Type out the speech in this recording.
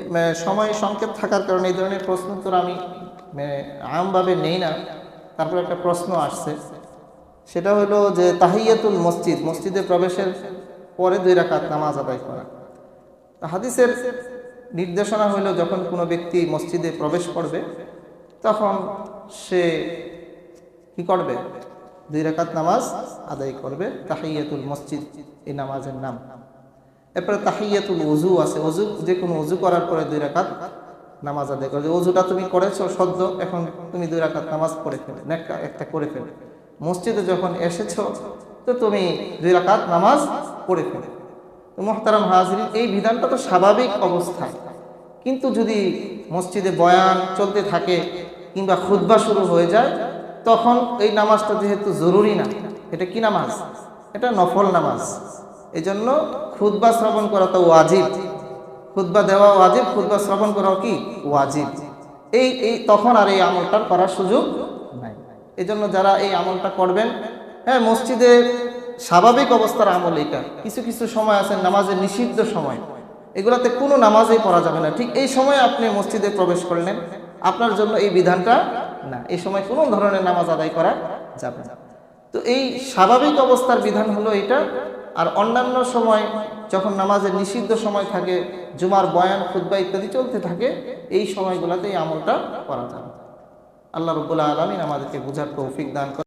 আহ, সময় সংক্ষেপ থাকার কারণে এই ধরনের প্রশ্ন তো আমি আহ, আমভাবে নেই না। তারপর একটা প্রশ্ন আসছে। সেটা হলো যে তাহিয়াতুল মসজিদ মসজিদে প্রবেশের পরে দুই রাকাত নামাজ আদায় করা। হাদিসের নির্দেশনা হলো যখন কোনো ব্যক্তি মসজিদে প্রবেশ করবে তখন সে কি করবে? দুই রাকাত নামাজ আদায় করবে তাহিয়াতুল মসজিদ এই নামাজের নাম। এরপরে তাহিয়াতুল উজু আছে। অজু যে কোনো উজু করার পরে দুই রাকাত নামাজ আদায় করে অজুটা তুমি করেছ সদ্য, এখন তুমি দুই রাকাত নামাজ পড়ে ফেলে একটা করে ফেলে। মসজিদে যখন এসেছ, তো তুমি দুই রাকাত নামাজ পড়ে ফেলে। মোহতারাম হাজরি এই বিধানটা তো স্বাভাবিক অবস্থা। কিন্তু যদি মসজিদে বয়ান চলতে থাকে কিংবা খুতবা শুরু হয়ে যায়, তখন এই নামাজটা যেহেতু জরুরি না, এটা কি নামাজ? এটা নফল নামাজ। এই জন্য খুতবা শ্রবণ করা তো ওয়াজিব। খুতবা দেওয়া ওয়াজিব, খুতবা শ্রবণ করাও কি? ওয়াজিব। এই এই তখন আর এই আমলটার করার সুযোগ নাই। এই জন্য যারা এই আমলটা করবেন হ্যাঁ মসজিদে স্বাভাবিক অবস্থার আমল এটা কিছু কিছু সময় আছে নামাজের নিষিদ্ধ সময়। এগুলাতে কোনো নামাজেই পড়া যাবে না। ঠিক এই সময় আপনি মসজিদে প্রবেশ করলেন, আপনার জন্য এই বিধানটা না। এই সময় কোনো ধরনের নামাজ আদায় করা যাবে না। তো এই স্বাভাবিক অবস্থার বিধান হলো এটা। আর অন্যান্য সময় যখন নামাজের নিষিদ্ধ সময় থাকে, জুমার বয়ান খুদ্া ইত্যাদি চলতে থাকে, এই সময়গুলোতে এই আমলটা করা যাবে আল্লাহ রবুল্লা আলমিন আমাদেরকে বোঝার তৌফিক দান